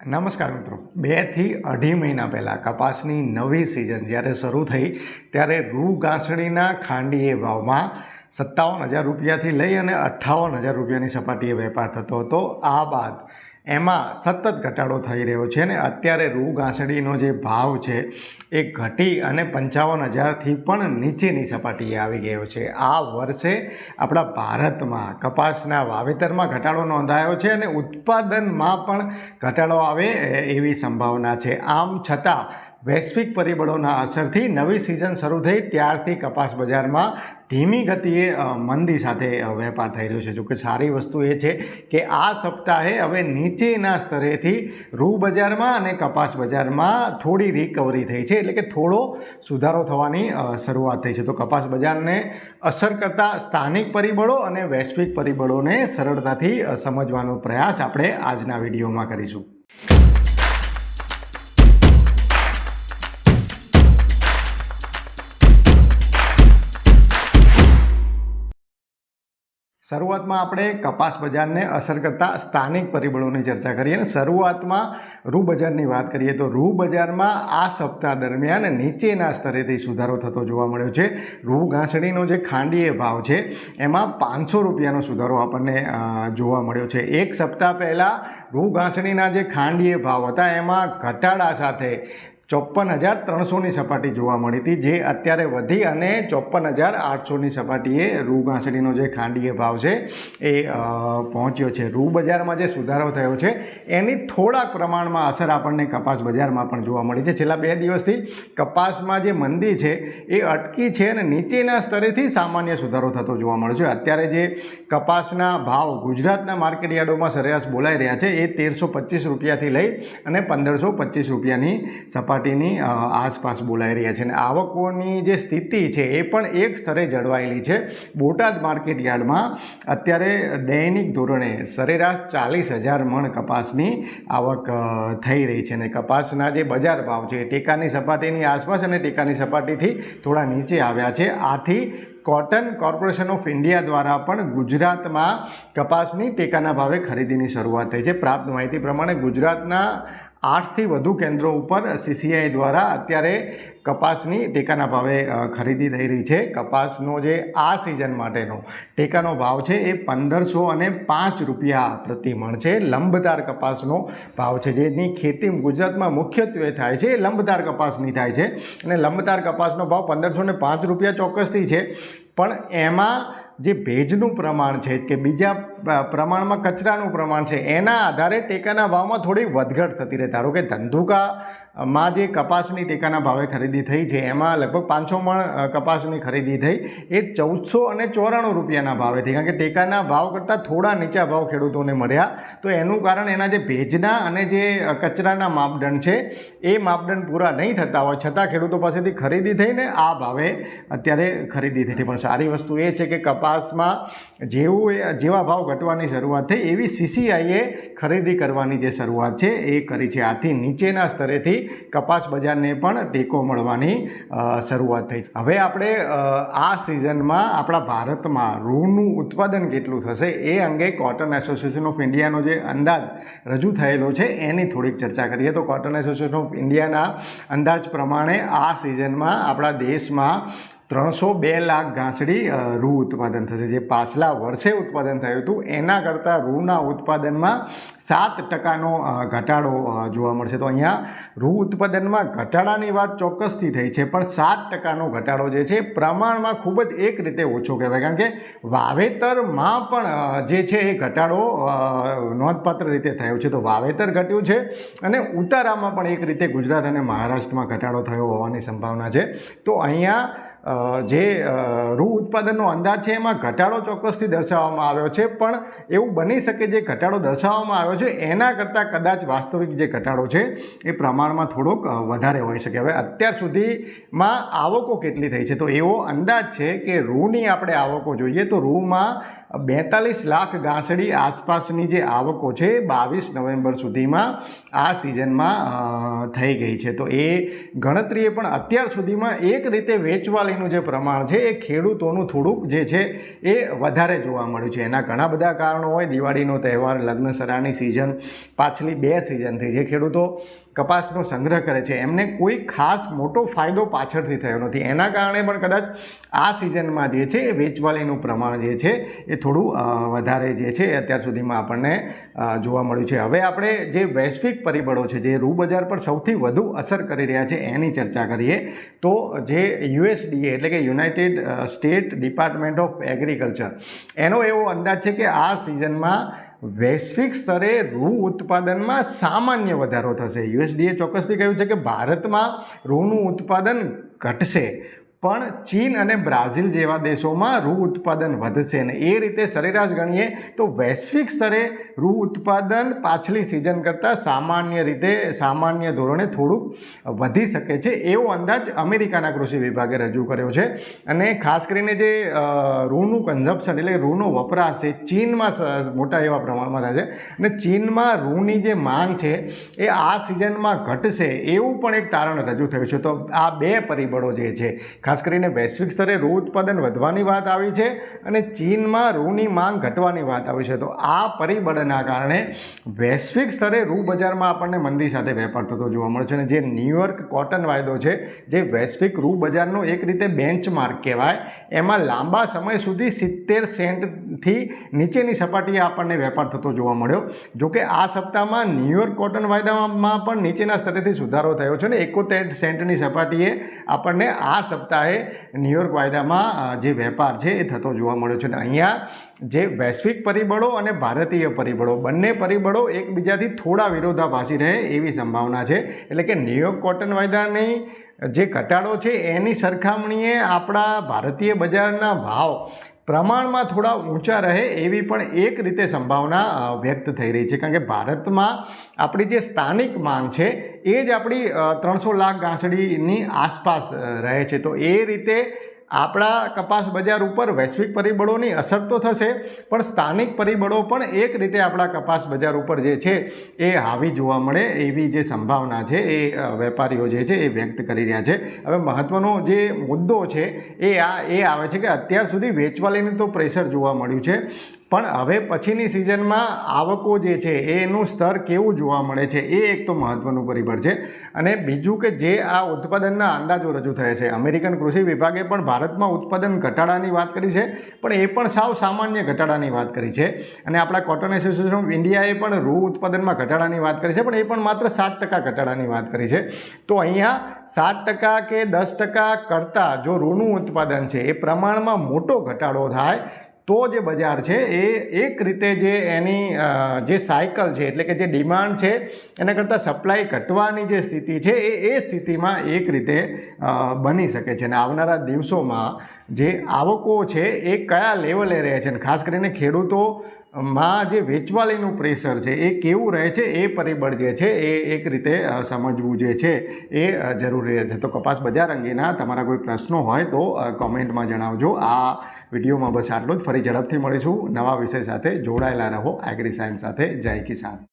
નમસ્કાર મિત્રો. બેથી અઢી મહિના પહેલાં કપાસની નવી સિઝન જ્યારે શરૂ થઈ, ત્યારે રૂ ઘાસણીના ખાંડીએ ભાવમાં સત્તાવન હજાર રૂપિયાથી લઈ અને અઠ્ઠાવન હજાર રૂપિયાની સપાટીએ વેપાર થતો હતો. આ બાદ એમાં સતત ઘટાડો થઈ રહ્યો છે ને અત્યારે રૂ ઘાસડીનો જે ભાવ છે એ ઘટી અને પંચાવન હજારથી પણ નીચેની સપાટીએ આવી ગયો છે. આ વર્ષે આપણા ભારતમાં કપાસના વાવેતરમાં ઘટાડો નોંધાયો છે અને ઉત્પાદનમાં પણ ઘટાડો આવે એવી સંભાવના છે. આમ છતાં વૈશ્વિક પરિબળોના અસરથી નવી સિઝન શરૂ થઈ, ત્યારથી કપાસ બજારમાં ધીમી ગતિએ મંદી સાથે વેપાર થઈ રહ્યો છે. જોકે સારી વસ્તુ એ છે કે આ સપ્તાહે હવે નીચેના સ્તરેથી રૂ બજારમાં અને કપાસ બજારમાં થોડી રિકવરી થઈ છે. એટલે કે થોડો સુધારો થવાની શરૂઆત થઈ છે. તો કપાસ બજારને અસર કરતા સ્થાનિક પરિબળો અને વૈશ્વિક પરિબળોને સરળતાથી સમજવાનો પ્રયાસ આપણે આજના વિડીયોમાં કરીશું. શરૂઆતમાં આપણે કપાસ બજારને અસર કરતા સ્થાનિક પરિબળોની ચર્ચા કરીએ અને શરૂઆતમાં રૂ બજારની વાત કરીએ તો રૂ બજારમાં આ સપ્તાહ દરમિયાન નીચેના સ્તરેથી સુધારો થતો જોવા મળ્યો છે. રૂ ઘાસડીનો જે ખાંડીય ભાવ છે, એમાં પાંચસો રૂપિયાનો સુધારો આપણને જોવા મળ્યો છે. એક સપ્તાહ પહેલાં રૂ ઘાસડીના જે ખાંડીય ભાવ હતા, એમાં ઘટાડા સાથે ચોપન હજાર ત્રણસોની સપાટી જોવા મળી હતી, જે અત્યારે વધી અને ચોપન હજાર આઠસોની સપાટીએ રૂ ઘાસડીનો જે ખાંડીય ભાવ છે એ પહોંચ્યો છે. રૂ બજારમાં જે સુધારો થયો છે, એની થોડાક પ્રમાણમાં અસર આપણને કપાસ બજારમાં પણ જોવા મળી છે. છેલ્લા બે દિવસથી કપાસમાં જે મંદી છે એ અટકી છે અને નીચેના સ્તરેથી સામાન્ય સુધારો થતો જોવા મળે છે. અત્યારે જે કપાસના ભાવ ગુજરાતના માર્કેટ યાર્ડોમાં સરેરાશ બોલાઈ રહ્યા છે, એ તેરસો પચીસ રૂપિયાથી લઈ અને પંદરસો પચીસ રૂપિયાની સપાટીની આસપાસ બોલાઈ રહ્યા છે અને આવકોની જે સ્થિતિ છે એ પણ એક સ્તરે જળવાયેલી છે. બોટાદ માર્કેટ યાર્ડમાં અત્યારે દૈનિક ધોરણે સરેરાશ ચાલીસ હજાર મણ કપાસની આવક થઈ રહી છે અને કપાસના જે બજાર ભાવ છે ટેકાની સપાટીની આસપાસ અને ટેકાની સપાટીથી થોડા નીચે આવ્યા છે. આથી કોટન કોર્પોરેશન ઓફ ઇન્ડિયા દ્વારા પણ ગુજરાતમાં કપાસની ટેકાના ભાવે ખરીદીની શરૂઆત થઈ છે. પ્રાપ્ત માહિતી પ્રમાણે ગુજરાતના આઠથી વધુ કેન્દ્રો ઉપર સીસીઆઈ દ્વારા અત્યારે કપાસની ટેકાના ભાવે ખરીદી થઈ રહી છે. કપાસનો જે આ સિઝન માટેનો ટેકાનો ભાવ છે એ પંદરસો અને પાંચ રૂપિયા પ્રતિ મણ છે. લંબદાર કપાસનો ભાવ છે જેની ખેતી ગુજરાતમાં મુખ્યત્વે થાય છે. એ લંબદાર કપાસની થાય છે અને લંબદાર કપાસનો ભાવ પંદરસો ને પાંચ રૂપિયા ચોક્કસથી છે. પણ એમાં જે ભેજનું પ્રમાણ છે કે બીજા પ્રમાણમાં કચરાનું પ્રમાણ છે, એના આધારે ટેકાના ભાવમાં થોડી વધઘટ થતી રહે. ધારો કે ધંધુકા માં જે કપાસની ટેકાના ભાવે ખરીદી થઈ છે, એમાં લગભગ પાંચસો મણ કપાસની ખરીદી થઈ, એ ચૌદસો અને ચોરાણું રૂપિયાના ભાવે થઈ. કારણ કે ટેકાના ભાવ કરતાં થોડા નીચા ભાવ ખેડૂતોને મળ્યા. તો એનું કારણ એના જે ભેજના અને જે કચરાના માપદંડ છે, એ માપદંડ પૂરા નહીં થતા હોય. છતાં ખેડૂતો પાસેથી ખરીદી થઈને આ ભાવે અત્યારે ખરીદી થઈ પણ સારી વસ્તુ એ છે કે કપાસમાં જેવું જેવા ભાવ ઘટવાની શરૂઆત થઈ, એવી સીસીઆઈએ ખરીદી કરવાની જે શરૂઆત છે, એ કરી છે. આથી નીચેના સ્તરેથી કપાસ બજારને પણ ટેકો મળવાની શરૂઆત થઈ હવે આપણે આ સિઝનમાં આપણા ભારતમાં રૂનું ઉત્પાદન કેટલું થશે એ અંગે કોટન એસોસિએશન ઓફ ઇન્ડિયાનો જે અંદાજ રજૂ થયેલો છે એની થોડીક ચર્ચા કરીએ. તો કોટન એસોસિએશન ઓફ ઇન્ડિયાના અંદાજ પ્રમાણે આ સિઝનમાં આપણા દેશમાં ત્રણસો બે લાખ ઘાસડી રૂ ઉત્પાદન થશે. જે પાછલા વર્ષે ઉત્પાદન થયું હતું, એના કરતાં રૂના ઉત્પાદનમાં સાત ટકાનો ઘટાડો જોવા મળશે. તો અહીંયા રૂ ઉત્પાદનમાં ઘટાડાની વાત ચોક્કસથી થઈ છે, પણ સાત ટકાનો ઘટાડો જે છે, પ્રમાણમાં ખૂબ જ એક રીતે ઓછો કહેવાય. કારણ કે વાવેતરમાં પણ જે છે એ ઘટાડો નોંધપાત્ર રીતે થયો છે. તો વાવેતર ઘટ્યું છે અને ઉતારામાં પણ એક રીતે ગુજરાત અને મહારાષ્ટ્રમાં ઘટાડો થયો હોવાની સંભાવના છે. તો અહીંયા જે રૂ ઉત્પાદનનો અંદાજ છે એમાં ઘટાડો ચોક્કસથી દર્શાવવામાં આવ્યો છે. પણ એવું બની શકે જે ઘટાડો દર્શાવવામાં આવ્યો છે, એના કરતાં કદાચ વાસ્તવિક જે ઘટાડો છે, એ પ્રમાણમાં થોડોક વધારે હોઈ શકે. હવે અત્યાર સુધીમાં આવકો કેટલી થઈ છે? તો એવો અંદાજ છે કે રૂની આપણે આવકો જોઈએ તો રૂમાં બેતાલીસ લાખ ગાંસડી આસપાસની જે આવકો છે બાવીસ નવેમ્બર સુધીમાં આ સિઝનમાં થઈ ગઈ છે. તો એ ગણતરીએ પણ અત્યાર સુધીમાં એક રીતે વેચવાલીનું જે પ્રમાણ છે, એ ખેડૂતોનું થોડુંક જે છે, એ વધારે જોવા મળ્યું છે. એના ઘણા બધા કારણો હોય. દિવાળીનો તહેવાર લગ્ન સરાની સિઝન, પાછલી બે સિઝનથી જે ખેડૂતો કપાસનો સંગ્રહ કરે છે. એમને કોઈ ખાસ મોટો ફાયદો પાછળથી થયો નથી. એના કારણે પણ કદાચ આ સિઝનમાં જે છે, એ વેચવાલીનું પ્રમાણ જે છે, એ થોડું વધારે જે છે અત્યાર સુધીમાં આપણને જોવા મળ્યું છે. હવે આપણે જે વૈશ્વિક પરિબળો છે, જે રૂ બજાર પર સૌથી વધુ અસર કરી રહ્યા છે એની ચર્ચા કરીએ, તો જે યુએસડીએ એટલે કે United State Department of Agriculture, એનો એવો અંદાજ છે કે આ સિઝનમાં વૈશ્વિક સ્તરે રૂ ઉત્પાદનમાં સામાન્ય વધારો થશે. યુએસડીએ ચોક્કસથી કહ્યું છે કે ભારતમાં રૂનું ઉત્પાદન ઘટશે. પણ ચીન અને બ્રાઝિલ જેવા દેશોમાં રૂ ઉત્પાદન વધશે ને એ રીતે સરેરાશ ગણીએ તો વૈશ્વિક સ્તરે રૂ ઉત્પાદન પાછલી સિઝન કરતાં સામાન્ય રીતે સામાન્ય ધોરણે થોડુંક વધી શકે છે એવો અંદાજ અમેરિકાના કૃષિ વિભાગે રજૂ કર્યો છે. અને ખાસ કરીને જે રૂનું કન્ઝપ્શન એટલે રૂનો વપરાશ છે ચીનમાં મોટા એવા પ્રમાણમાં થાય છે. અને ચીનમાં રૂની જે માંગ છે એ આ સિઝનમાં ઘટશે એવું પણ એક તારણ રજૂ થયું છે. તો આ બે પરિબળો જે છે ખાસ કરીને વૈશ્વિક સ્તરે રૂ ઉત્પાદન વધવાની વાત આવી છે અને ચીનમાં રૂની માંગ ઘટવાની વાત આવી છે. તો આ પરિબળના કારણે વૈશ્વિક સ્તરે રૂ બજારમાં આપણને મંદી સાથે વેપાર થતો જોવા મળે છે અને જે ન્યુયોર્ક કોટન વાયદો છે, જે વૈશ્વિક રૂ બજારનો એક રીતે બેન્ચમાર્ક કહેવાય, એમાં લાંબા સમય સુધી સિત્તેર સેન્ટથી નીચેની સપાટીએ આપણને વેપાર થતો જોવા મળ્યો. જોકે આ સપ્તાહમાં ન્યુયોર્ક કોટન વાયદામાં પણ નીચેના સ્તરેથી સુધારો થયો છે ને એકોતેર સેન્ટની સપાટીએ આપણને આ સપ્તાહે ન્યુયોર્ક વાયદામાં જે વેપાર છે એ થતો જોવા મળ્યો છે. અને અહીંયા જે વૈશ્વિક પરિબળો અને ભારતીય પરિબળો, બંને પરિબળો એકબીજાથી થોડા વિરોધાભાસી રહે એવી સંભાવના છે. એટલે કે ન્યુયોર્ક કોટન વાયદાની જે ઘટાડો છે એની સરખામણીએ આપણા ભારતીય બજારના ભાવ પ્રમાણમાં થોડા ઊંચા રહે એવી પણ એક રીતે સંભાવના વ્યક્ત થઈ રહી છે. કારણ કે ભારતમાં આપણી જે સ્થાનિક માંગ છે, એ જ આપણી ત્રણસો લાખ ગાંસડીની આસપાસ રહે છે. તો એ રીતે આપણા કપાસ બજાર ઉપર વૈશ્વિક પરિબળોની અસર તો થશે, પણ સ્થાનિક પરિબળો પણ એક રીતે આપણા કપાસ બજાર ઉપર જે છે, એ હાવી જોવા મળે એવી જે સંભાવના છે, એ વેપારીઓ જે છે એ વ્યક્ત કરી રહ્યા છે. હવે મહત્ત્વનો જે મુદ્દો છે, એ આ, એ આવે છે કે અત્યાર સુધી વેચવાલીનું તો પ્રેશર જોવા મળ્યું છે. પણ હવે પછીની સિઝનમાં આવકો જે છે, એનું સ્તર કેવું જોવા મળે છે, એ એક તો મહત્ત્વનું પરિબળ છે. અને બીજું કે જે આ ઉત્પાદનના અંદાજો રજૂ થયા છે, અમેરિકન કૃષિ વિભાગે પણ ભારતમાં ઉત્પાદન ઘટાડાની વાત કરી છે, પણ એ પણ સાવ સામાન્ય ઘટાડાની વાત કરી છે. અને આપણા કોટન એસોસિએશન ઓફ ઇન્ડિયાએ પણ રૂ ઉત્પાદનમાં ઘટાડાની વાત કરી છે, પણ એ પણ માત્ર સાત ટકા ઘટાડાની વાત કરી છે. તો અહીંયા સાત ટકા કે દસ ટકા કરતાં જો રૂનું ઉત્પાદન છે, એ પ્રમાણમાં મોટો ઘટાડો થાય તો જે બજાર છે એ એક રીતે જે એની જે સાયકલ છે, એટલે કે જે ડિમાન્ડ છે, એના કરતાં સપ્લાય ઘટવાની જે સ્થિતિ છે એ એ સ્થિતિમાં એક રીતે બની શકે છે. અને આવનારા દિવસોમાં જે આવકો છે એ કયા લેવલે રહે છે? અને ખાસ કરીને ખેડૂતો માં જે વેચવાલીનું પ્રેશર છે, એ કેવું રહે છે, એ પરિબળ જે છે, એ એક રીતે સમજવું જે છે, એ જરૂરી રહે છે. તો કપાસ બજાર અંગેના તમારા કોઈ પ્રશ્નો હોય તો કોમેન્ટમાં જણાવજો. આ વિડીયોમાં બસ આટલું જ. ફરી ઝડપથી મળીશું. નવા વિષય સાથે જોડાયેલા રહો. એગ્રી સાયન્સ સાથે. જય કિસાન.